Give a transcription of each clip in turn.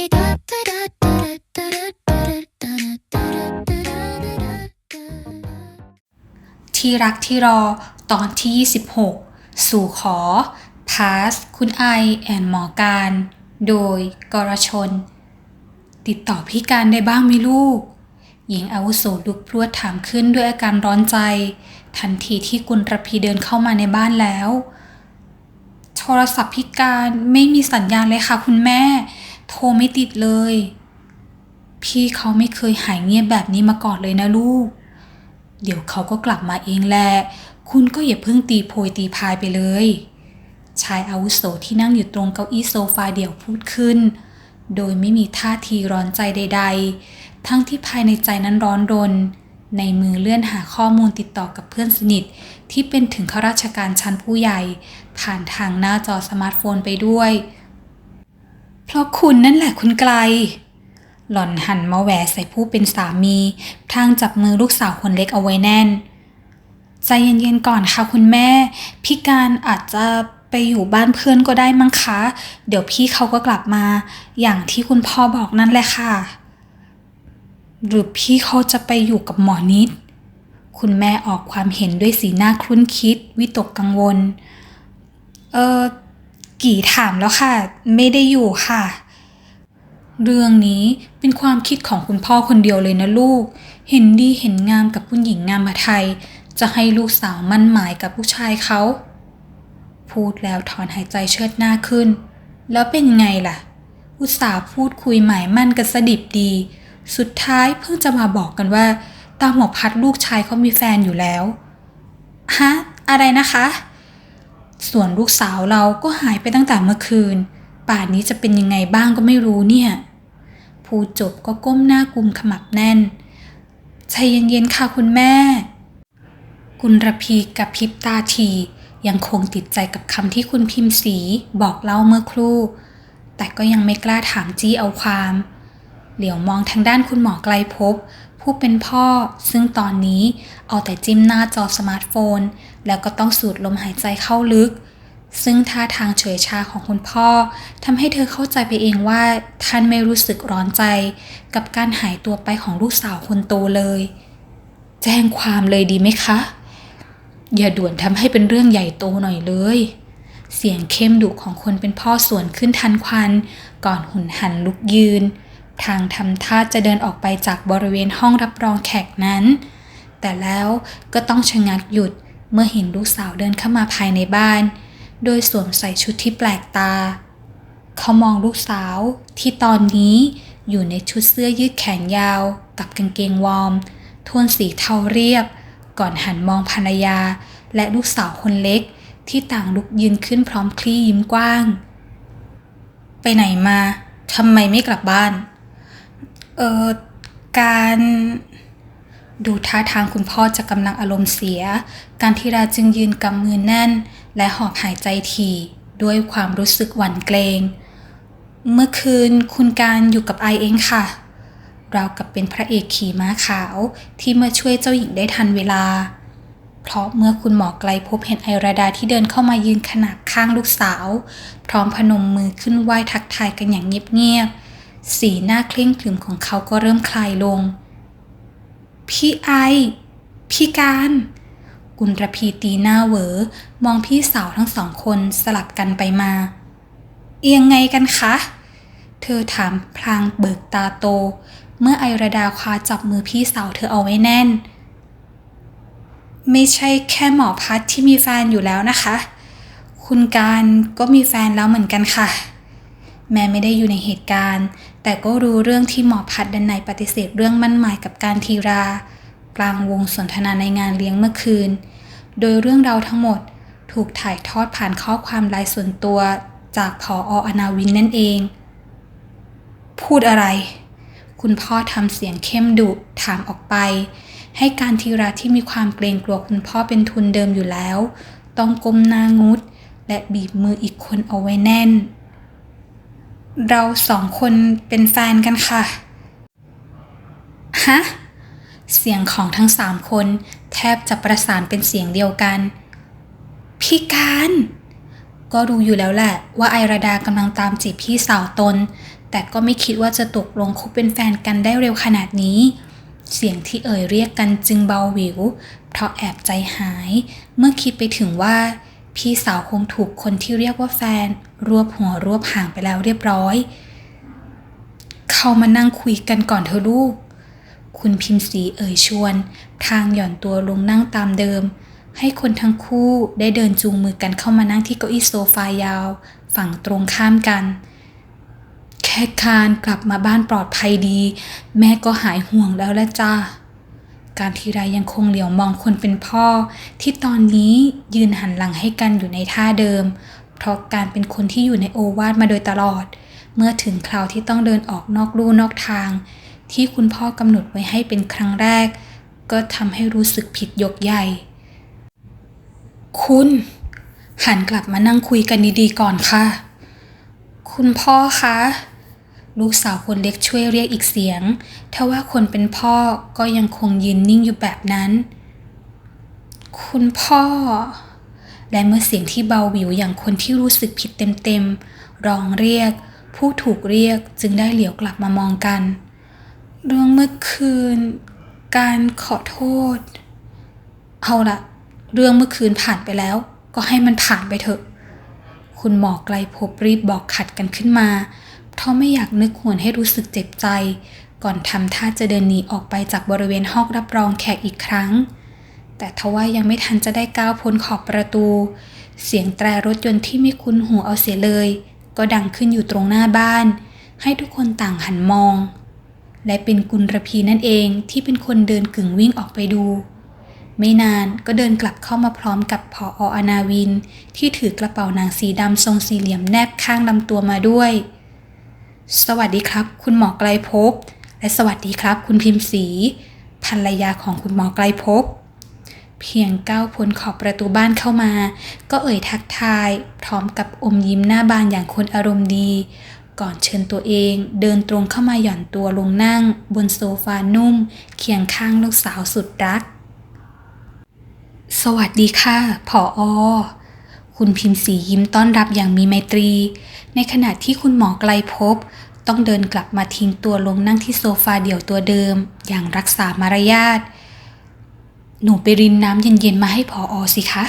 ที่รักที่รอตอนที่ 26 สู่ขอ พาส คุณไอ แอนหมอการ โดยกรชน ติดต่อพี่การได้บ้างไหมลูก หญิงอาวุโสลุกพรวดถามขึ้นด้วยอาการร้อนใจ ทันทีที่กุลรพีเดินเข้ามาในบ้านแล้ว โทรศัพท์พี่การไม่มีสัญญาณเลยค่ะคุณแม่ โทรไม่ติดเลย พี่เขาไม่เคยหายเงียบแบบนี้มาก่อนเลยนะลูก เดี๋ยวเขาก็กลับมาเองแหละ คุณก็อย่าเพิ่งตีโพยตีพายไปเลย ชายอาวุโสที่นั่งอยู่ตรงเก้าอี้โซฟาเดี่ยวพูดขึ้น โดยไม่มีท่าทีร้อนใจใด ๆ ทั้งที่ภายในใจนั้นร้อนรน ในมือเลื่อนหาข้อมูลติดต่อกับเพื่อนสนิทที่เป็นถึงข้าราชการชั้นผู้ใหญ่ ผ่านทางหน้าจอสมาร์ทโฟนไปด้วยเพราะคุณนั่นแหละคุณไกล หล่อนหันมาแหวใส่ผู้เป็นสามีพลางจับมือลูกสาวคนเล็กเอาไว้แน่น ใจเย็นๆก่อนค่ะคุณแม่ พี่การอาจจะไปอยู่บ้านเพื่อนก็ได้มั้งคะ เดี๋ยวพี่เขาก็กลับมา อย่างที่คุณพ่อบอกนั่นแหละค่ะ หรือพี่เขาจะไปอยู่กับหมอนิด คุณแม่ออกความเห็นด้วยสีหน้าคลุ้นคิด วิตกกังวล เออ กี่ถามแล้วค่ะ ไม่ได้อยู่ค่ะ เรื่องนี้เป็นความคิดของคุณพ่อคนเดียวเลยนะลูก เห็นดีเห็นงามกับผู้หญิงงามมาไทย จะให้ลูกสาวมั่นหมายกับผู้ชายเขา พูดแล้วถอนหายใจเชิดหน้าขึ้น แล้วเป็นไงล่ะ อุตส่าห์พูดคุยหมายมั่นกันสดิบดี สุดท้ายเพิ่งจะมาบอกกันว่าตาหมอพัดลูกชายเขามีแฟนอยู่แล้ว ฮะ อะไรนะคะ ส่วนลูกสาวเราก็หายไปตั้งแต่เมื่อคืน ป่านนี้จะเป็นยังไงบ้างก็ไม่รู้เนี่ยพูดจบก็ก้มหน้ากุมขมับแน่น ใจเย็นๆค่ะคุณแม่ กุลรพีกับพิบตาที ยังคงติดใจกับคำที่คุณพิมพ์สีบอกเล่าเมื่อครู่ แต่ก็ยังไม่กล้าถามจี้เอาความ เหลียวมองทางด้านคุณหมอไกลภพผู้เป็นพ่อซึ่งตอนนี้เอาแต่จิ้มหน้าจอสมาร์ทโฟน แล้วก็ต้องสูดลมหายใจเข้าลึก ซึ่งท่าทางเฉยชาของคุณพ่อทำให้เธอเข้าใจไปเองว่าท่านไม่รู้สึกร้อนใจ กับการหายตัวไปของลูกสาวคนโตเลย แจ้งความเลยดีไหมคะ อย่าด่วนทำให้เป็นเรื่องใหญ่โตหน่อยเลยเสียงเข้มดุของคนเป็นพ่อสวนขึ้นทันควัน ก่อนหุ่นหันลุกยืน ทางทำท่าจะเดินออกไปจากบริเวณห้องรับรองแขกนั้น แต่แล้วก็ต้องชะงักหยุด เมื่อเห็นลูกสาวเดินเข้ามาภายในบ้าน โดยสวมใส่ชุดที่แปลกตา เขามองลูกสาวที่ตอนนี้อยู่ในชุดเสื้อยืดแขนยาว กับกางเกงวอร์มโทนสีเทาเรียบ ก่อนหันมองภรรยา และลูกสาวคนเล็กที่ต่างลุกยืนขึ้นพร้อมคลี่ยิ้มกว้าง ไปไหนมาทำไมไม่กลับบ้าน เออการ ดูท่าทางคุณพ่อจะกำลังอารมณ์เสีย การทีราจึงยืนกำมือแน่น และหอบหายใจถี่ ด้วยความรู้สึกหวั่นเกรง เมื่อคืนคุณการอยู่กับไอเองค่ะ เรากับเป็นพระเอกขี่ม้าขาวที่มาช่วยเจ้าหญิงได้ทันเวลา เพราะเมื่อคุณหมอไกลพบเห็นไอราดาที่เดินเข้ามายืนขนาบข้างลูกสาว พร้อมพนมมือขึ้นไหว้ทักทายกันอย่างเงียบๆ สีหน้าเคร่งขรึมของเขาก็เริ่มคลายลง พี่ไอ พี่การ กุลรพีตีหน้าเหวอ มองพี่สาวทั้งสองคนสลับกันไปมา เอียงไงกันคะ เธอถามพลางเบิกตาโต เมื่อไอราดาคว้าจับมือพี่สาวเธอเอาไว้แน่น ไม่ใช่แค่หมอพัดที่มีแฟนอยู่แล้วนะคะ คุณการก็มีแฟนแล้วเหมือนกันค่ะ แม่ไม่ได้อยู่ในเหตุการณ์ แต่ก็รู้เรื่องที่หมอพัดดันในปฏิเสธเรื่องมั่นหมายกับการทีรา กลางวงสนทนาในงานเลี้ยงเมื่อคืน โดยเรื่องเราทั้งหมดถูกถ่ายทอดผ่านข้อความไลน์ส่วนตัวจากผออนาวินนั่นเอง พูดอะไร คุณพ่อทำเสียงเข้มดุถามออกไป ให้การทีราที่มีความเกรงกลัวคุณพ่อเป็นทุนเดิมอยู่แล้ว ต้องก้มหน้างุด และบีบมืออีกคนเอาไว้แน่น เราสองคนเป็นแฟนกันค่ะ ฮะ เสียงของทั้งสามคน แทบจะประสานเป็นเสียงเดียวกัน พี่การ ก็รู้อยู่แล้วแหละว่าไอราดากำลังตามจีบพี่สาวตน แต่ก็ไม่คิดว่าจะตกลงคบเป็นแฟนกันได้เร็วขนาดนี้ เสียงที่เอ่ยเรียกกันจึงเบาหวิว เพราะแอบใจหาย เมื่อคิดไปถึงว่า พี่สาวคงถูกคนที่เรียกว่าแฟน รวบหัวรวบหางไปแล้วเรียบร้อย เข้ามานั่งคุยกันก่อนเธอลูก คุณพิมพ์สีเอ่ยชวน ทางหย่อนตัวลงนั่งตามเดิม ให้คนทั้งคู่ได้เดินจูงมือกันเข้ามานั่งที่เก้าอี้โซฟายาว ฝั่งตรงข้ามกัน แค่คานกลับมาบ้านปลอดภัยดี แม่ก็หายห่วงแล้วละจ้าการทีไรยังคงเหลียวมองคนเป็นพ่อ ที่ตอนนี้ยืนหันหลังให้กันอยู่ในท่าเดิม เพราะการเป็นคนที่อยู่ในโอวาทมาโดยตลอด เมื่อถึงคราวที่ต้องเดินออกนอกลู่นอกทาง ที่คุณพ่อกำหนดไว้ให้เป็นครั้งแรก ก็ทำให้รู้สึกผิดยกใหญ่ คุณ หันกลับมานั่งคุยกันดีๆก่อนค่ะ คุณพ่อคะลูกสาวคนเล็กช่วยเรียกอีกเสียงทว่าคนเป็นพ่อก็ยังคงยืนนิ่งอยู่แบบนั้น คุณพ่อ และเมื่อเสียงที่เบาหวิวอย่างคนที่รู้สึกผิดเต็มๆร้องเรียก ผู้ถูกเรียกจึงได้เหลียวกลับมามองกัน เรื่องเมื่อคืน การขอโทษ เอาละเรื่องเมื่อคืนผ่านไปแล้ว ก็ให้มันผ่านไปเถอะ คุณหมอไกลภพรีบบอกขัดกันขึ้นมา เพราะไม่อยากนึกหวนให้รู้สึกเจ็บใจ ก่อนทำท่าจะเดินหนีออกไปจากบริเวณห้องรับรองแขกอีกครั้ง แต่ทว่ายังไม่ทันจะได้ก้าวพ้นขอบประตู เสียงแตรรถยนต์ที่ไม่คุ้นหูเอาเสียเลย ก็ดังขึ้นอยู่ตรงหน้าบ้าน ให้ทุกคนต่างหันมอง และเป็นกุลระพีนั่นเองที่เป็นคนเดินกึ่งวิ่งออกไปดู ไม่นานก็เดินกลับเข้ามาพร้อมกับพอออนาวิน ที่ถือกระเป๋านังสีดำทรงสี่เหลี่ยมแนบข้างลำตัวมาด้วย สวัสดีครับ คุณหมอไกลภพและสวัสดีครับ คุณพิมพ์สีภรรยาของคุณหมอไกลภพ เพียงก้าวพ้นขอบประตูบ้านเข้ามา ก็เอ่ยทักทาย พร้อมกับอมยิ้มหน้าบานอย่างคนอารมณ์ดี ก่อนเชิญตัวเองเดินตรงเข้ามาหย่อนตัวลงนั่ง บนโซฟานุ่ม เคียงข้างลูกสาวสุดรัก สวัสดีค่ะผออคุณพิมพ์สียิ้มต้อนรับอย่างมีไมตรี ในขณะที่คุณหมอไกลภพต้องเดินกลับมาทิ้งตัวลงนั่งที่โซฟาเดี่ยวตัวเดิม อย่างรักษามารยาท หนูไปรินน้ำเย็นๆมาให้ผออสิคะ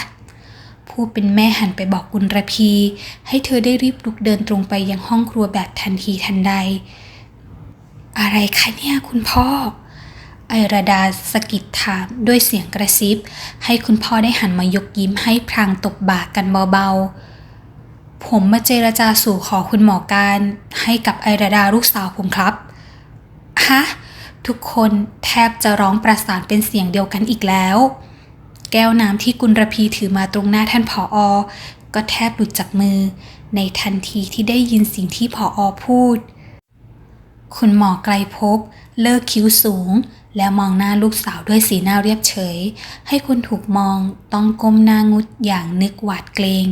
ผู้เป็นแม่หันไปบอกกุลระพี ให้เธอได้รีบลุกเดินตรงไปยังห้องครัวแบบทันทีทันใด อะไรคะเนี่ยคุณพ่อ ไอราดาสกิดถามด้วยเสียงกระซิบ ให้คุณพ่อได้หันมายกยิ้มให้พลางตบบ่ากันเบาๆ ผมมาเจรจาสู่ขอคุณหมอการให้กับไอราดาลูกสาวผมครับ ฮะ ทุกคนแทบจะร้องประสานเป็นเสียงเดียวกันอีกแล้ว แก้วน้ำที่กุลระพีถือมาตรงหน้าท่านผออก็แทบหลุดจากมือ ในทันทีที่ได้ยินสิ่งที่ผออพูด คุณหมอไกลภพเลิกคิ้วสูง แล้วมองหน้าลูกสาวด้วยสีหน้าเรียบเฉย ให้คนถูกมองต้องก้มหน้างุดอย่างนึกหวาดเกรง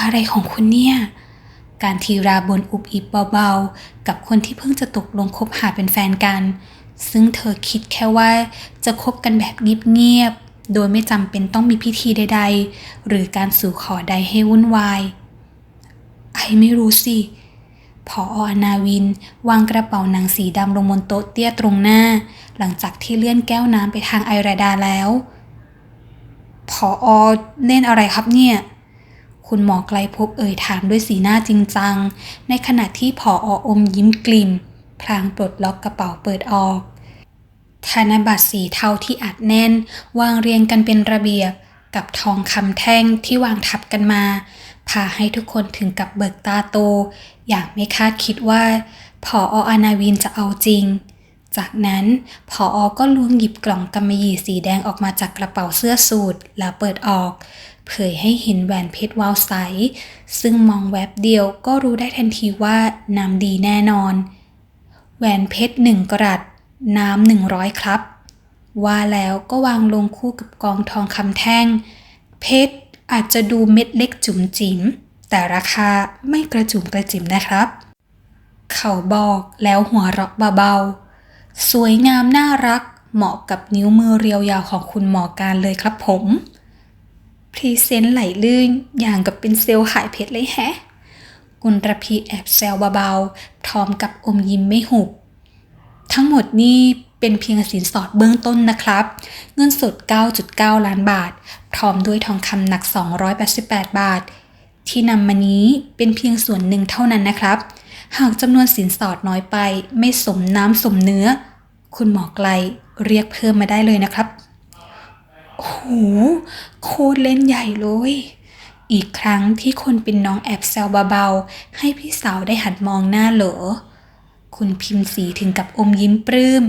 อะไรของคุณเนี่ย การทีราบนอุบอิบเบาๆ กับคนที่เพิ่งจะตกลงคบหาเป็นแฟนกัน ซึ่งเธอคิดแค่ว่าจะคบกันแบบเงียบๆ โดยไม่จำเป็นต้องมีพิธีใดๆ หรือการสู่ขอใดให้วุ่นวาย ไอไม่รู้สิ พออนาวิน วางกระเป๋าหนังสีดำลงบนโต๊ะเตี้ยตรงหน้า หลังจากที่เลื่อนแก้วน้ำไปทางไอราดาแล้ว พออเล่นอะไรครับเนี่ย คุณหมอไกลภพเอ่ยถามด้วยสีหน้าจริงจัง ในขณะที่ผออมยิ้มกลิ่ม พลางปลดล็อกกระเป๋าเปิดออก ธนบัตรสีเทาที่อัดแน่น วางเรียงกันเป็นระเบียบ กับทองคำแท่งที่วางทับกันมา พาให้ทุกคนถึงกับเบิกตาโต อย่างไม่คาดคิดว่าผออนาวินจะเอาจริง จากนั้นผออก็ล้วงหยิบกล่องกำมะหยี่สีแดงออกมาจากกระเป๋าเสื้อสูทแล้วเปิดออก เผยให้เห็นแหวนเพชรวาวใส ซึ่งมองแวบเดียวก็รู้ได้ทันทีว่านำดีแน่นอน แหวนเพชรหนึ่งกรัตน้ำหนึ่งร้อยครับ ว่าแล้วก็วางลงคู่กับกองทองคำแท่ง เพชรอาจจะดูเม็ดเล็กจุ๋มจิ๋มแต่ราคาไม่กระจุ๋มกระจิ๋มนะครับ เขาบอกแล้วหัวเราะเบาๆ สวยงามน่ารักเหมาะกับนิ้วมือเรียวยาวของคุณหมอการเลยครับผม พรีเซนต์ไหลลื่น อย่างกับเป็นเซลล์ขายเพชรเลยแฮะกุลระพีแอบแซวเบาๆพร้อมกับอมยิ้มไม่หุบ ทั้งหมดนี่เป็นเพียงสินสอดเบื้องต้นนะครับ เงินสด 9.9 ล้านบาท พร้อมด้วยทองคำหนัก 288 บาท ที่นำมานี้เป็นเพียงส่วนหนึ่งเท่านั้นนะครับ หากจำนวนสินสอดน้อยไป ไม่สมน้ำสมเนื้อ คุณหมอไกลเรียกเพิ่มมาได้เลยนะครับ โอ้โหโคตรเล่นใหญ่เลย อีกครั้งที่คนเป็นน้องแอบแซวเบาๆ ให้พี่สาวได้หันมองหน้าเหรอคุณพิมพ์สีถึงกับอมยิ้มปลื้ม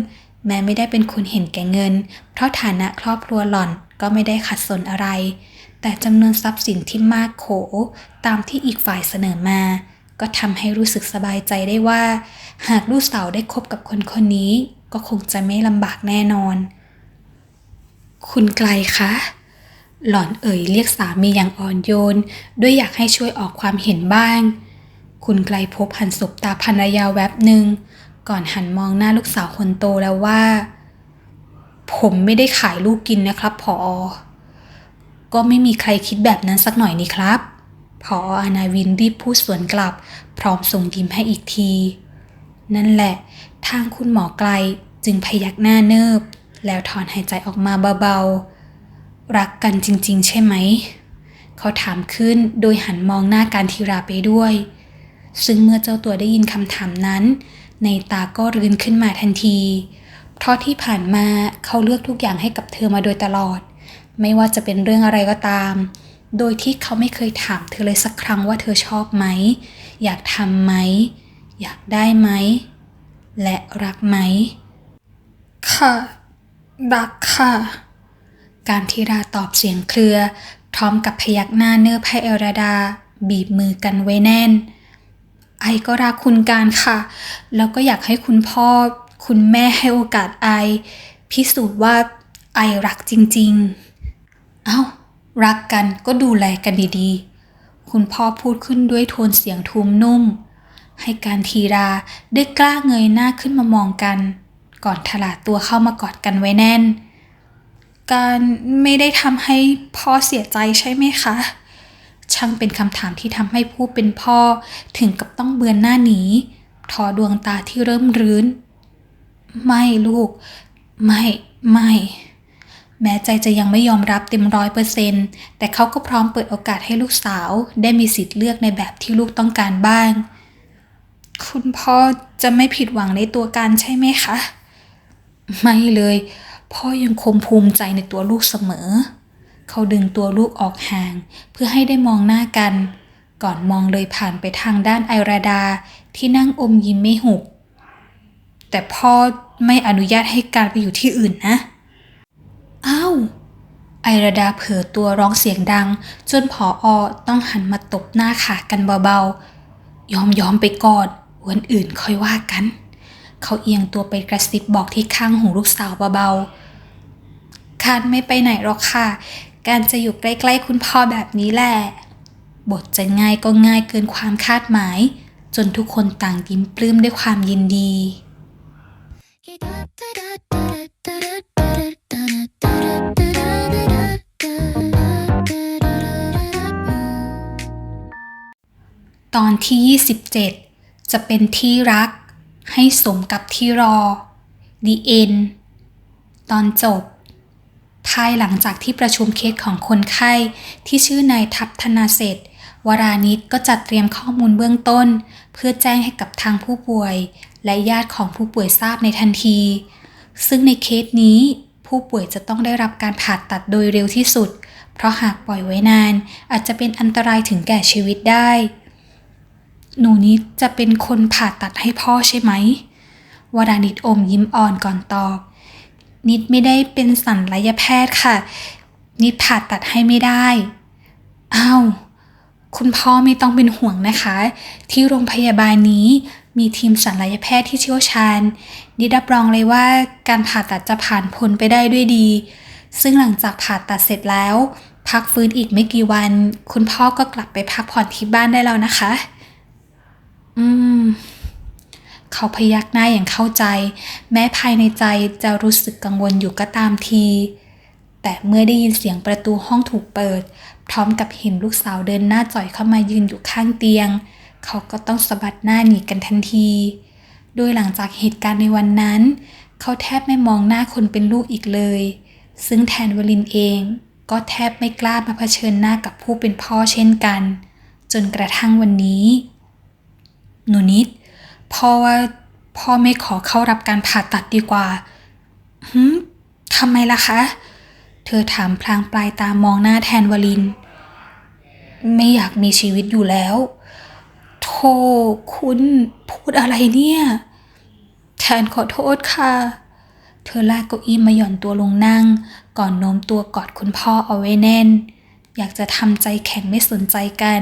แม้ไม่ได้เป็นคนเห็นแก่เงิน เพราะฐานะครอบครัวหล่อนก็ไม่ได้ขัดสนอะไร แต่จำนวนทรัพย์สินที่มากโข ตามที่อีกฝ่ายเสนอมา ก็ทำให้รู้สึกสบายใจได้ว่า หากลูกสาวได้คบกับคนคนนี้ ก็คงจะไม่ลำบากแน่นอน คุณไกลคะ หล่อนเอ่ยเรียกสามีอย่างอ่อนโยน ด้วยอยากให้ช่วยออกความเห็นบ้าง คุณไกลพบหันสบตาภรรยาแวบหนึ่ง ก่อนหันมองหน้าลูกสาวคนโตแล้วว่า ผมไม่ได้ขายลูกกินนะครับพอก็ไม่มีใครคิดแบบนั้นสักหน่อยนี่ครับพออานาวินรีบพูดสวนกลับ พร้อมส่งยิ้มให้อีกที นั่นแหละ ทางคุณหมอไกลจึงพยักหน้าเนิบ แล้วถอนหายใจออกมาเบาๆ รักกันจริงๆ ใช่ไหม เขาถามขึ้นโดยหันมองหน้าการทีราไปด้วย ซึ่งเมื่อเจ้าตัวได้ยินคำถามนั้น ในตาก็รื้นขึ้นมาทันที เพราะที่ผ่านมาเขาเลือกทุกอย่างให้กับเธอมาโดยตลอด ไม่ว่าจะเป็นเรื่องอะไรก็ตาม โดยที่เขาไม่เคยถามเธอเลยสักครั้งว่าเธอชอบไหม อยากทำไหม อยากได้ไหม และรักไหม ค่ะ รักค่ะ การทีราตอบเสียงเครือ พร้อมกับพยักหน้าเนิบให้เอราดา บีบมือกันไว้แน่น ไอก็รักคุณการค่ะ แล้วก็อยากให้คุณพ่อ คุณแม่ให้โอกาสไอ พิสูจน์ว่าไอรักจริง ๆ เอ้า รักกันก็ดูแลกันดีๆ คุณพ่อพูดขึ้นด้วยโทนเสียงทุ้มนุ่ม ให้การทีราได้กล้าเงยหน้าขึ้นมามองกัน ก่อนถลาตัวเข้ามากอดกันไว้แน่น การไม่ได้ทำให้พ่อเสียใจใช่ไหมคะ ช่างเป็นคำถามที่ทำให้ผู้เป็นพ่อถึงกับต้องเบือนหน้าหนีทอดวงตาที่เริ่มรื้น ไม่ลูก ไม่ไม่ แม้ใจจะยังไม่ยอมรับเต็มร้อยเปอร์เซนต์แต่เขาก็พร้อมเปิดโอกาสให้ลูกสาว ได้มีสิทธิ์เลือกในแบบที่ลูกต้องการบ้าง คุณพ่อจะไม่ผิดหวังในตัวการใช่ไหมคะ ไม่เลย พ่อยังคงภูมิใจในตัวลูกเสมอ เขาดึงตัวลูกออกห่าง เพื่อให้ได้มองหน้ากัน ก่อนมองเลยผ่านไปทางด้านไอราดาที่นั่งอมยิ้มไม่หุบ แต่พ่อไม่อนุญาตให้การไปอยู่ที่อื่นนะ อ้าว ไอราดาเผลอตัวร้องเสียงดัง จนผออต้องหันมาตบหน้าขากันเบาๆ ยอมยอมไปก่อน วันอื่นค่อยว่ากัน เขาเอียงตัวไปกระซิบบอกที่ข้างหูลูกสาวเบาๆคานไม่ไปไหนหรอกค่ะ การจะอยู่ใกล้ๆคุณพ่อแบบนี้แหละ บทจะง่ายก็ง่ายเกินความคาดหมาย จนทุกคนต่างยิ้มปลื้มด้วยความยินดีตอนที่ 27 จะเป็นที่รัก ให้สมกับที่รอ The End ตอนจบ ภายหลังจากที่ประชุมเคสของคนไข้ที่ชื่อนายทัพธนาเสร็จวรานิชก็จัดเตรียมข้อมูลเบื้องต้น เพื่อแจ้งให้กับทางผู้ป่วย และญาติของผู้ป่วยทราบในทันที ซึ่งในเคสนี้ ผู้ป่วยจะต้องได้รับการผ่าตัดโดยเร็วที่สุด เพราะหากปล่อยไว้นาน อาจจะเป็นอันตรายถึงแก่ชีวิตได้ หนูนิดจะเป็นคนผ่าตัดให้พ่อใช่ไหมวรานิดอมยิ้มอ่อนก่อนตอบ นิดไม่ได้เป็นสัญลยแพทย์ค่ะ นิดผ่าตัดให้ไม่ได้อ้าวคุณพ่อไม่ต้องเป็นห่วงนะคะ ที่โรงพยาบาลนี้มีทีมศัลยแพทย์ที่เชี่ยวชาญ นิดรับรองเลยว่าการผ่าตัดจะผ่านพ้นไปได้ด้วยดี ซึ่งหลังจากผ่าตัดเสร็จแล้ว พักฟื้นอีกไม่กี่วัน คุณพ่อก็กลับไปพักผ่อนที่บ้านได้แล้วนะคะ อืม เขาพยักหน้าอย่างเข้าใจ แม้ภายในใจจะรู้สึกกังวลอยู่ก็ตามที แต่เมื่อได้ยินเสียงประตูห้องถูกเปิด พร้อมกับเห็นลูกสาวเดินหน้าจ่อยเข้ามายืนอยู่ข้างเตียง เขาก็ต้องสะบัดหน้าหนีกันทันที โดยหลังจากเหตุการณ์ในวันนั้น เขาแทบไม่มองหน้าคนเป็นลูกอีกเลย ซึ่งแทนวลินเองก็แทบไม่กล้ามาเผชิญหน้ากับผู้เป็นพ่อเช่นกัน จนกระทั่งวันนี้ หนูนิด พ่อว่าพ่อไม่ขอเข้ารับการผ่าตัดดีกว่าหืมทำไมล่ะคะ เธอถามพลางปลายตามองหน้าแทนวลิน ไม่อยากมีชีวิตอยู่แล้วโธ่คุณพูดอะไรเนี่ย แทนขอโทษค่ะ เธอลากเก้าอี้มาหย่อนตัวลงนั่ง ก่อนโน้มตัวกอดคุณพ่อเอาไว้แน่น อยากจะทำใจแข็งไม่สนใจกัน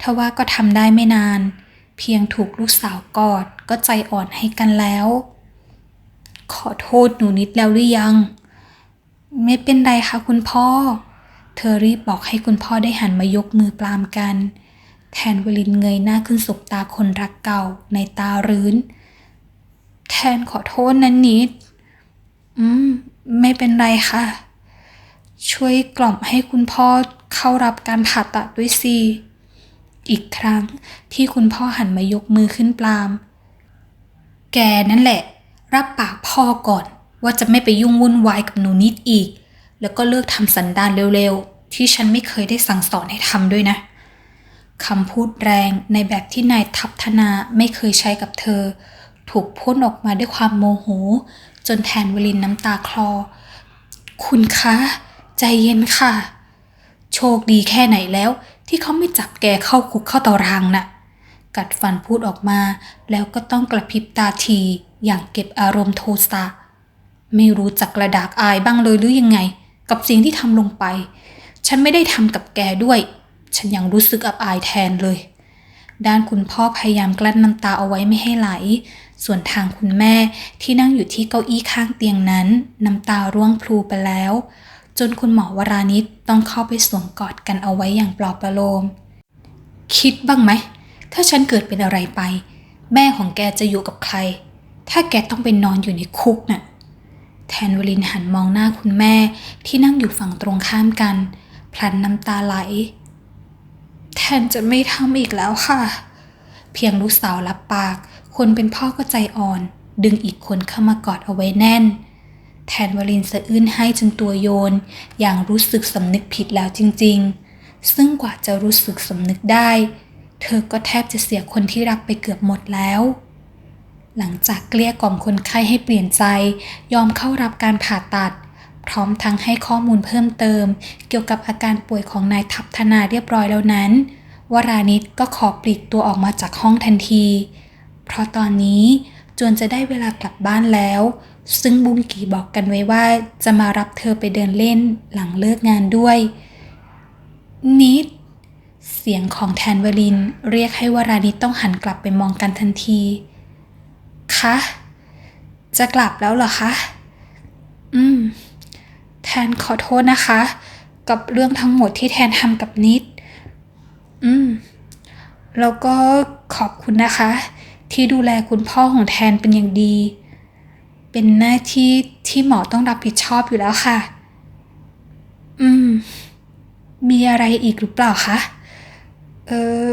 ทว่าก็ทำได้ไม่นาน เพียงถูกลูกสาวกอดก็ใจอ่อนให้กันแล้ว ขอโทษหนูนิดแล้วหรือยัง ไม่เป็นไรค่ะคุณพ่อ เธอรีบบอกให้คุณพ่อได้หันมายกมือปรามกัน แทนวลินเงยหน้าขึ้นสบตาคนรักเก่าในตารื้น แทนขอโทษนั้นนิด อืม ไม่เป็นไรค่ะ ช่วยกล่อมให้คุณพ่อเข้ารับการผ่าตัดด้วยสิ อีกครั้งที่คุณพ่อหันมายกมือขึ้นปราม แกนั่นแหละ รับปากพ่อก่อนว่าจะไม่ไปยุ่งวุ่นวายกับหนูนิดอีก แล้วก็เลิกทำสันดานเร็วๆ ที่ฉันไม่เคยได้สั่งสอนให้ทำด้วยนะคำพูดแรงในแบบที่นายทัพธนาไม่เคยใช้กับเธอ ถูกพ่นออกมาด้วยความโมโห จนแทนวลินน้ำตาคลอ คุณคะ ใจเย็นค่ะ โชคดีแค่ไหนแล้ว ที่เขาไม่จับแกเข้าคุกเข้าตารางน่ะ กัดฟันพูดออกมา แล้วก็ต้องกระพริบตาทีอย่างเก็บอารมณ์โทสะไม่รู้จักกระดากอายบ้างเลยหรือยังไง กับสิ่งที่ทำลงไป ฉันไม่ได้ทำกับแกด้วย ฉันยังรู้สึกอับอายแทนเลย ด้านคุณพ่อพยายามกลั้นน้ำตาเอาไว้ไม่ให้ไหล ส่วนทางคุณแม่ที่นั่งอยู่ที่เก้าอี้ข้างเตียงนั้นน้ำตาร่วงพลูไปแล้ว จนคุณหมอวรานิชต้องเข้าไปสวมกอดกันเอาไว้อย่างปลอบประโลม คิดบ้างไหม ถ้าฉันเกิดเป็นอะไรไป แม่ของแกจะอยู่กับใคร ถ้าแกต้องไปนอนอยู่ในคุกน่ะแทนวลินหันมองหน้าคุณแม่ที่นั่งอยู่ฝั่งตรงข้ามกัน พลันน้ำตาไหล แทนจะไม่ทำอีกแล้วค่ะ เพียงลูกสาวรับปาก คนเป็นพ่อก็ใจอ่อน ดึงอีกคนเข้ามากอดเอาไว้แน่น แทนวลินสะอื้นให้จนตัวโยน อย่างรู้สึกสำนึกผิดแล้วจริง ๆ ซึ่งกว่าจะรู้สึกสำนึกได้ เธอก็แทบจะเสียคนที่รักไปเกือบหมดแล้ว หลังจากเกลี้ยกล่อมคนไข้ให้เปลี่ยนใจ ยอมเข้ารับการผ่าตัด พร้อมทั้งให้ข้อมูลเพิ่มเติม เกี่ยวกับอาการป่วยของนายทัพธนาเรียบร้อยแล้วนั้นวรานิชก็ขอปลีกตัวออกมาจากห้องทันที เพราะตอนนี้จวนจะได้เวลากลับบ้านแล้ว ซึ่งบุ้งกีบอกกันไว้ว่าจะมารับเธอไปเดินเล่นหลังเลิกงานด้วย นิด เสียงของแทนวลิน เรียกให้วรานิชต้องหันกลับไปมองกันทันที คะ จะกลับแล้วเหรอคะ อืม แทนขอโทษนะคะ กับเรื่องทั้งหมดที่แทนทำกับนิด อืม แล้วก็ขอบคุณนะคะ ที่ดูแลคุณพ่อของแทนเป็นอย่างดี เป็นหน้าที่ที่หมอต้องรับผิดชอบอยู่แล้วค่ะ อืม มีอะไรอีกหรือเปล่าคะ เออ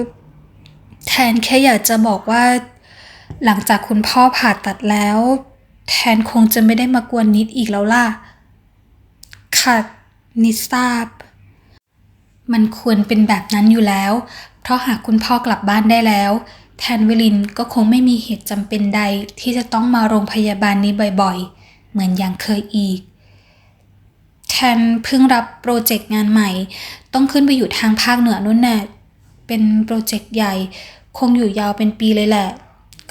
แทนแค่อยากจะบอกว่า หลังจากคุณพ่อผ่าตัดแล้ว แทนคงจะไม่ได้มากวนนิดอีกแล้วล่ะ ค่ะ นิดทราบ มันควรเป็นแบบนั้นอยู่แล้ว เพราะหากคุณพ่อกลับบ้านได้แล้ว แทนวิลินก็คงไม่มีเหตุจำเป็นใดที่จะต้องมาโรงพยาบาลนี้บ่อยๆ เหมือนอย่างเคยอีก แทนเพิ่งรับโปรเจกต์งานใหม่ ต้องขึ้นไปอยู่ทางภาคเหนือนู่นน่เป็นโปรเจกต์ใหญ่ คงอยู่ยาวเป็นปีเลยแหละ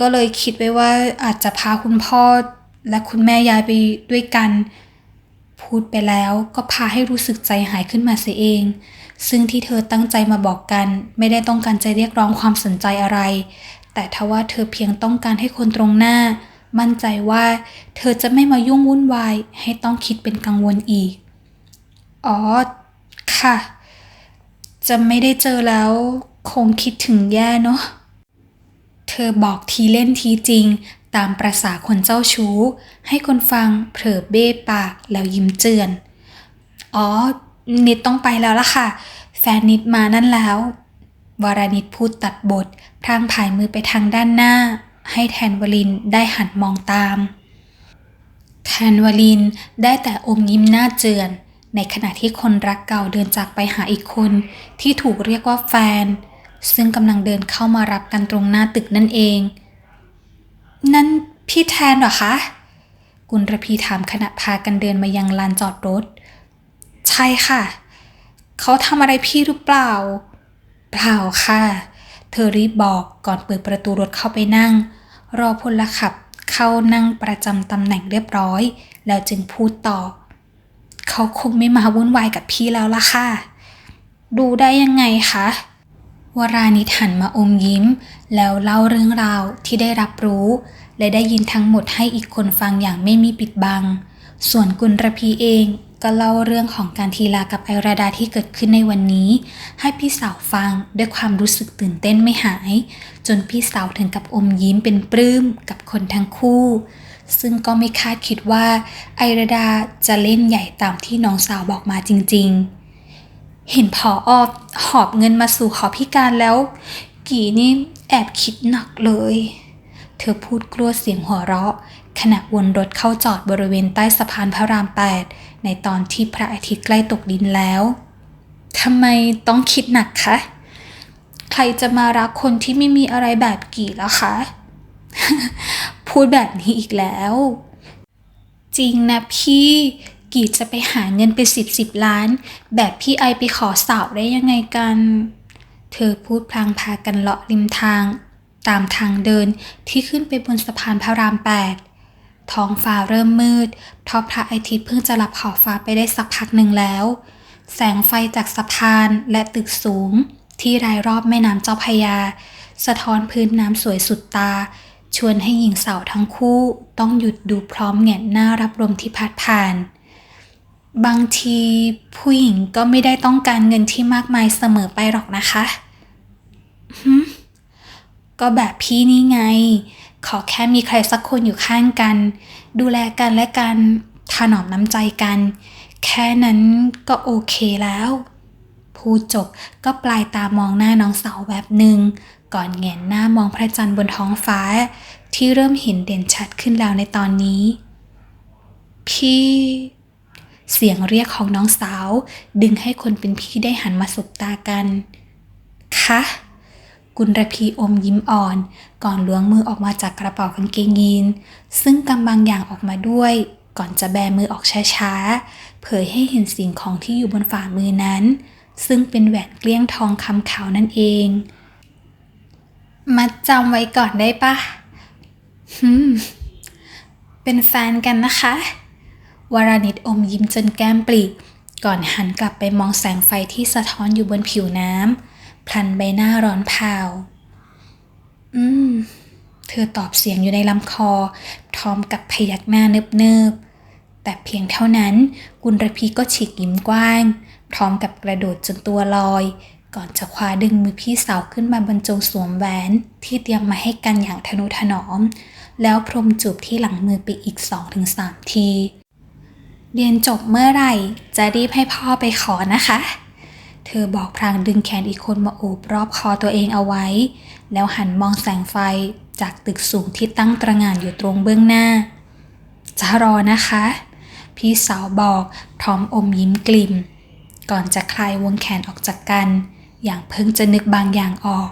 ก็เลยคิดไว้ว่าอาจจะพาคุณพ่อและคุณแม่ยายไปด้วยกัน พูดไปแล้วก็พาให้รู้สึกใจหายขึ้นมาเสียเอง ซึ่งที่เธอตั้งใจมาบอกกัน ไม่ได้ต้องการจะเรียกร้องความสนใจอะไร แต่ทว่าเธอเพียงต้องการให้คนตรงหน้า มั่นใจว่า เธอจะไม่มายุ่งวุ่นวาย ให้ต้องคิดเป็นกังวลอีก อ๋อ ค่ะ จะไม่ได้เจอแล้ว คงคิดถึงแย่เนาะ เธอบอกทีเล่นทีจริง ตามประษาคนเจ้าชู้ ให้คนฟังเผลอเบ้ปากแล้วยิ้มเจือน อ๋อ นิดต้องไปแล้วล่ะค่ะ แฟนนิดมานั่นแล้ววรานิตพูดตัดบท พรางผายมือไปทางด้านหน้า ให้แทนวลินได้หันมองตาม แทนวลินได้แต่อมยิ้มหน้าเจือน ในขณะที่คนรักเก่าเดินจากไปหาอีกคน ที่ถูกเรียกว่าแฟน ซึ่งกำลังเดินเข้ามารับกันตรงหน้าตึกนั่นเอง นั่นพี่แทนเหรอคะ กุลระพีถามขณะพากันเดินมายังลานจอดรถ ใช่ค่ะ เขาทำอะไรพี่หรือเปล่า เปล่าค่ะ เธอรีบบอกก่อนเปิดประตูรถเข้าไปนั่ง รอพลขับเข้านั่งประจำตำแหน่งเรียบร้อย แล้วจึงพูดต่อ เขาคงไม่มาวุ่นวายกับพี่แล้วล่ะค่ะ ดูได้ยังไงคะวรานิทันมาอมยิ้ม แล้วเล่าเรื่องราวที่ได้รับรู้ และได้ยินทั้งหมดให้อีกคนฟังอย่างไม่มีปิดบัง ส่วนกุลระพีเอง ก็เล่าเรื่องของการทีลากับไอราดาที่เกิดขึ้นในวันนี้ ให้พี่สาวฟังด้วยความรู้สึกตื่นเต้นไม่หาย จนพี่สาวถึงกับอมยิ้มเป็นปลื้มกับคนทั้งคู่ ซึ่งก็ไม่คาดคิดว่าไอราดาจะเล่นใหญ่ตามที่น้องสาวบอกมาจริง ๆ เห็นพอออบหอบเงินมาสู่ขอพิการแล้ว กี่นี่แอบคิดหนักเลย เธอพูดกลัวเสียงหัวเราะขณะวนรถเข้าจอดบริเวณใต้สะพานพระราม 8 ในตอนที่พระอาทิตย์ใกล้ตกดินแล้วทำไมต้องคิดหนักคะ ใครจะมารักคนที่ไม่มีอะไรแบบกี่ล้วคะ พูดแบบนี้อีกแล้ว จริงนะพี่กี่จะไปหาเงินเป็นสิบสิบล้าน แบบพี่ไอไปขอสาวได้ยังไงกัน เธอพูดพลางพากันเลาะริมทาง ตามทางเดินที่ขึ้นไปบนสะพานพระรามแปด ท้องฟ้าเริ่มมืดเพราะพระอาทิตย์เพิ่งจะหลับขอบฟ้าไปได้สักพักหนึ่งแล้ว แสงไฟจากสะพานและตึกสูง ที่รายรอบแม่น้ำเจ้าพยา สะท้อนพื้นน้ำสวยสุดตา ชวนให้หญิงสาวทั้งคู่ ต้องหยุดดูพร้อมแงนหน้ารับลมที่พัดผ่าน บางทีผู้หญิงก็ไม่ได้ต้องการเงินที่มากมายเสมอไปหรอกนะคะหึก็แบบพี่นี่ไง ขอแค่มีใครสักคนอยู่ข้างกัน ดูแลกันและกันถนอมน้ำใจกัน แค่นั้นก็โอเคแล้ว พูดจบก็ปลายตามองหน้าน้องสาวแบบหนึ่ง ก่อนแงนหน้ามองพระจันทร์บนท้องฟ้า ที่เริ่มเห็นเด่นชัดขึ้นแล้วในตอนนี้ พี่ เสียงเรียกของน้องสาว ดึงให้คนเป็นพี่ได้หันมาสบตากัน คะ กุลระพีอมยิ้มอ่อน ก่อนล้วงมือออกมาจากกระเป๋ากางเกงยีน ซึ่งกำบางอย่างออกมาด้วย ก่อนจะแบมือออกช้าๆ เผยให้เห็นสิ่งของที่อยู่บนฝ่ามือนั้น ซึ่งเป็นแหวนเกลี้ยงทองคำขาวนั่นเอง มัดจำไว้ก่อนได้ปะฮึมเป็นแฟนกันนะคะ วรานิตอมยิ้มจนแก้มปลีก่อนหันกลับไปมองแสงไฟที่สะท้อนอยู่บนผิวน้ำ พลันใบหน้าร้อนเผาอืม เธอตอบเสียงอยู่ในลำคอพร้อมกับพยักหน้าเนิบๆ แต่เพียงเท่านั้นกุลระพีก็ฉีกยิ้มกว้าง พร้อมกับกระโดดจนตัวลอย ก่อนจะคว้าดึงมือพี่สาวขึ้นมาบรรจงสวมแหวนที่เตรียมมาให้กันอย่างทนุถนอม แล้วพรมจูบที่หลังมือไปอีก2-3ที เรียนจบเมื่อไหร่ จะรีบให้พ่อไปขอนะคะ เธอบอกพลางดึงแขนอีกคนมาโอบรอบคอตัวเองเอาไว้ แล้วหันมองแสงไฟจากตึกสูงที่ตั้งตระหง่านอยู่ตรงเบื้องหน้า จะรอนะคะ พี่สาวบอกพร้อมอมยิ้มกลิ่ม ก่อนจะคลายวงแขนออกจากกัน อย่างเพิ่งจะนึกบางอย่างออก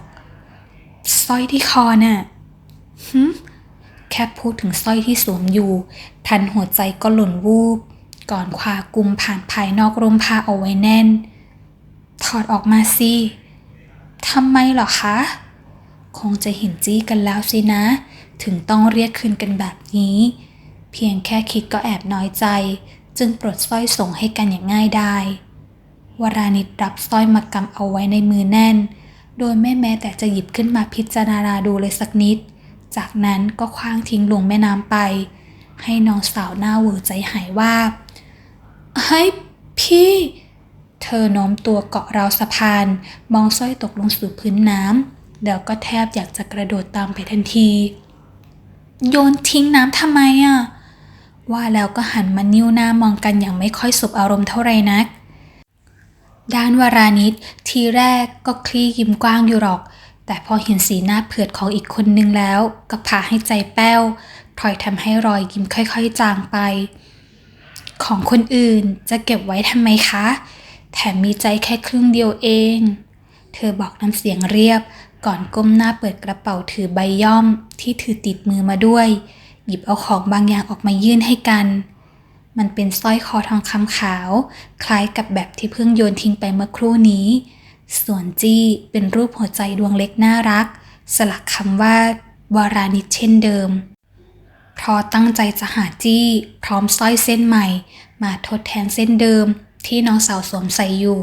สร้อยที่คอน่ะหึแค่พูดถึงสร้อยที่สวมอยู่ ทันหัวใจก็หล่นวูบ ก่อนคว้ากุมผ่านภายนอกร่มผ้าเอาไว้แน่น ถอดออกมาสิทำไมหรอคะ คงจะเห็นจี้กันแล้วสินะ ถึงต้องเรียกคืนกันแบบนี้ เพียงแค่คิดก็แอบน้อยใจ จึงปลดสร้อยส่งให้กันอย่างง่ายดายวรานิตรับสร้อยมากำเอาไว้ในมือแน่น โดยไม่แม้แต่จะหยิบขึ้นมาพิจารณาดูเลยสักนิด จากนั้นก็คว้างทิ้งลงแม่น้ำไป ให้น้องสาวหน้าเวอใจหายว่าเฮ้ยพี่ เธอโน้มตัวเกาะราวสะพาน มองสร้อยตกลงสู่พื้นน้ำแล้วก็แทบอยากจะกระโดดตามไปทันที โยนทิ้งน้ำทำไมอะ ว่าแล้วก็หันมานิ้วหน้ามองกันอย่างไม่ค่อยสบอารมณ์เท่าไรนัก ด้านวารานิชทีแรกก็คลี่ยิ้มกว้างอยู่หรอก แต่พอเห็นสีหน้าเผือดของอีกคนนึงแล้ว ก็พาให้ใจแป้วพลอยทำให้รอยยิ้มค่อย ๆ จางไป ของคนอื่นจะเก็บไว้ทำไมคะ แถมมีใจแค่ครึ่งเดียวเอง เธอบอกน้ำเสียงเรียบ ก่อนก้มหน้าเปิดกระเป๋าถือใบย่อมที่ถือติดมือมาด้วย หยิบเอาของบางอย่างออกมายื่นให้กัน มันเป็นสร้อยคอทองคำขาว คล้ายกับแบบที่เพิ่งโยนทิ้งไปเมื่อครู่นี้ ส่วนจี้เป็นรูปหัวใจดวงเล็กน่ารัก สลักคำว่าวารานิชเช่นเดิมเพราะตั้งใจจะหาจี้ พร้อมสร้อยเส้นใหม่ มาทดแทนเส้นเดิม ที่น้องสาวสวมใส่อยู่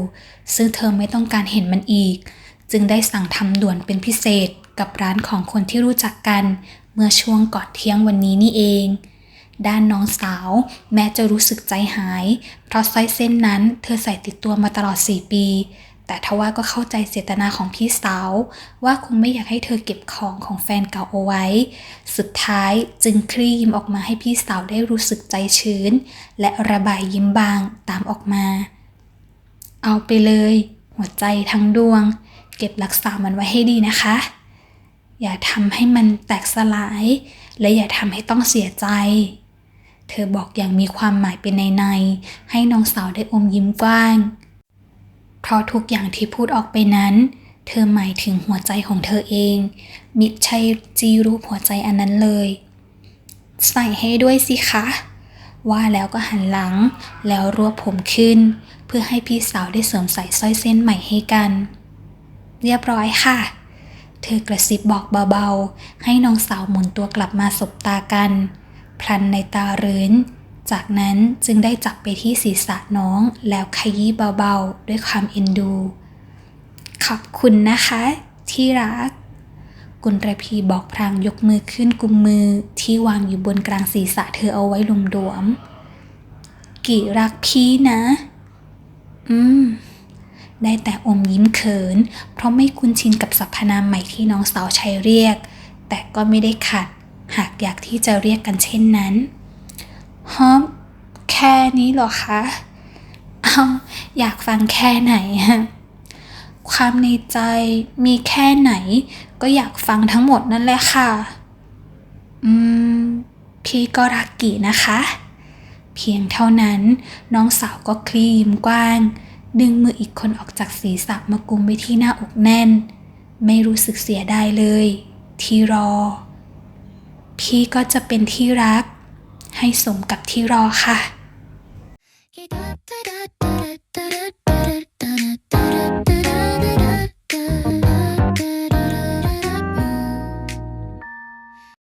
ซึ่งเธอไม่ต้องการเห็นมันอีก จึงได้สั่งทำด่วนเป็นพิเศษกับร้านของคนที่รู้จักกัน เมื่อช่วงก่อนเที่ยงวันนี้นี่เอง ด้านน้องสาวแม้จะรู้สึกใจหาย เพราะสร้อยเส้นนั้นเธอใส่ติดตัวมาตลอด 4 ปี แต่ทว่าก็เข้าใจเจตนาของพี่สาวว่าคงไม่อยากให้เธอเก็บของของแฟนเก่าเอาไว้ สุดท้ายจึงคลี่ยิ้มออกมาให้พี่สาวได้รู้สึกใจชื้น และระบายยิ้มบางตามออกมา เอาไปเลย หัวใจทั้งดวง เก็บรักษามันไว้ให้ดีนะคะ อย่าทำให้มันแตกสลาย และอย่าทำให้ต้องเสียใจเธอบอกอย่างมีความหมายเป็นในใน ให้น้องสาวได้อมยิ้มกว้าง เพราะทุกอย่างที่พูดออกไปนั้น เธอหมายถึงหัวใจของเธอเอง มิใช่จีรูปหัวใจอันนั้นเลย ใส่ให้ด้วยสิคะ ว่าแล้วก็หันหลัง แล้วรวบผมขึ้น เพื่อให้พี่สาวได้สวมใส่สร้อยเส้นใหม่ให้กัน เรียบร้อยค่ะเธอกระซิบบอกเบาๆ ให้น้องสาวหมุนตัวกลับมาสบตากัน พลันในตาเรื้น จากนั้นจึงได้จับไปที่ศีรษะน้องแล้วขยี้เบาๆ ด้วยความเอ็นดู ขอบคุณนะคะ ที่รัก กุลระพีบอกพลางยกมือขึ้นกุมมือที่วางอยู่บนกลางศีรษะเธอเอาไว้หลวม กี่รักพี่นะ อืม ได้แต่อมยิ้มเขิน เพราะไม่คุ้นชินกับสรรพนามใหม่ที่น้องสาวใช้เรียก แต่ก็ไม่ได้ขัด หากอยากที่จะเรียกกันเช่นนั้น ฮอมแค่นี้หรอคะ เอาอยากฟังแค่ไหนฮะความในใจมีแค่ไหน ก็อยากฟังทั้งหมดนั่นแหละค่ะ อืม พี่ก็รักกี่นะคะ เพียงเท่านั้นน้องสาวก็คลีมกว้าง ดึงมืออีกคนออกจากศีรษะมากุมไว้ที่หน้าอกแน่น ไม่รู้สึกเสียดายเลย ที่รอ พี่ก็จะเป็นที่รัก ให้สมกับที่รอค่ะ